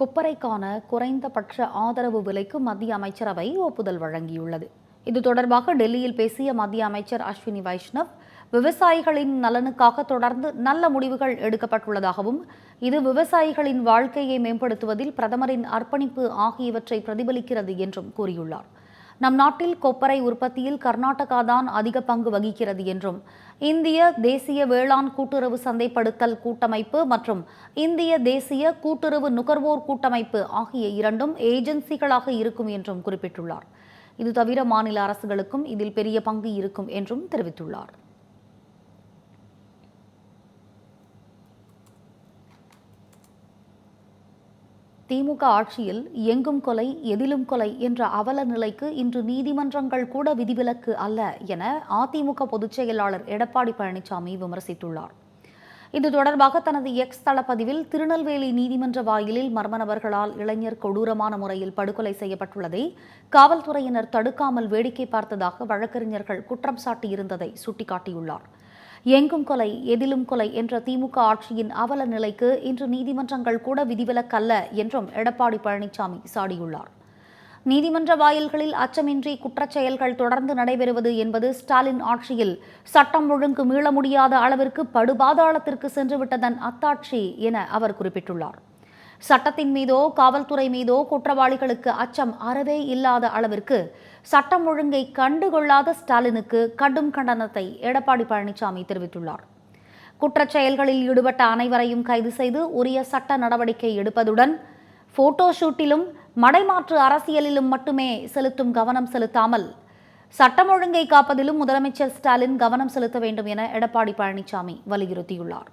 கொப்பரைக்கான குறைந்தபட்ச ஆதரவு விலைக்கு மத்திய அமைச்சரவை ஒப்புதல் வழங்கியுள்ளது. இது தொடர்பாக டெல்லியில் பேசிய மத்திய அமைச்சர் அஸ்வினி வைஷ்ணவ் விவசாயிகளின் நலனுக்காக தொடர்ந்து நல்ல முடிவுகள் எடுக்கப்பட்டுள்ளதாகவும் இது விவசாயிகளின் வாழ்க்கையை மேம்படுத்துவதில் பிரதமரின் அர்ப்பணிப்பு ஆகியவற்றை பிரதிபலிக்கிறது என்றும் கூறியுள்ளார். நம் நாட்டில் கொப்பரை உற்பத்தியில் கர்நாடகா தான் அதிக பங்கு வகிக்கிறது என்றும் இந்திய தேசிய வேளாண் கூட்டுறவு சந்தைப்படுத்தல் கூட்டமைப்பு மற்றும் இந்திய தேசிய கூட்டுறவு நுகர்வோர் கூட்டமைப்பு ஆகிய இரண்டும் ஏஜென்சிகளாக இருக்கும் என்றும் குறிப்பிட்டுள்ளார். இது தவிர மாநில அரசுகளுக்கும் இதில் பெரிய பங்கு இருக்கும் என்றும் தெரிவித்துள்ளார். திமுக ஆட்சியில் எங்கும் கொலை எதிலும் கொலை என்ற அவல நிலைக்கு இன்று நீதிமன்றங்கள் கூட விதிவிலக்கு அல்ல என அதிமுக பொதுச் செயலாளர் எடப்பாடி பழனிசாமி விமர்சித்துள்ளார். இது தொடர்பாக தனது எக்ஸ் தளப்பதிவில் திருநெல்வேலி நீதிமன்ற வாயிலில் மர்ம நபர்களால் இளைஞர் கொடூரமான முறையில் படுகொலை செய்யப்பட்டுள்ளதை காவல்துறையினர் தடுக்காமல் வேடிக்கை பார்த்ததாக வழக்கறிஞர்கள் குற்றம் சாட்டியிருந்ததை சுட்டிக்காட்டியுள்ளார். எங்கும் கொலை எதிலும் கொலை என்ற திமுக ஆட்சியின் அவல நிலைக்கு இன்று நீதிமன்றங்கள் கூட விதிவிலக்கல்ல என்றும் எடப்பாடி பழனிசாமி சாடியுள்ளார். நீதிமன்ற வாயில்களில் அச்சமின்றி குற்றச்செயல்கள் தொடர்ந்து நடைபெறுவது என்பது ஸ்டாலின் ஆட்சியில் சட்டம் ஒழுங்கு மீள முடியாத அளவிற்கு படுபாதாளத்திற்கு சென்றுவிட்டதன் அத்தாட்சி என அவர் குறிப்பிட்டுள்ளார். சட்டத்தின் மீதோ காவல்துறை மீதோ குற்றவாளிகளுக்கு அச்சம் அறவே இல்லாத அளவிற்கு சட்டம் ஒழுங்கை கண்டுகொள்ளாத ஸ்டாலினுக்கு கடும் கண்டனத்தை எடப்பாடி பழனிசாமி தெரிவித்துள்ளார். குற்றச் செயல்களில் ஈடுபட்ட அனைவரையும் கைது செய்து உரிய சட்ட நடவடிக்கை எடுப்பதுடன் போட்டோ ஷூட்டிலும் மடைமாற்று அரசியலிலும் மட்டுமே செலுத்தும் கவனம் செலுத்தாமல் சட்டம் ஒழுங்கை காப்பதிலும் முதலமைச்சர் ஸ்டாலின் கவனம் செலுத்த வேண்டும் என எடப்பாடி பழனிசாமி வலியுறுத்தியுள்ளார்.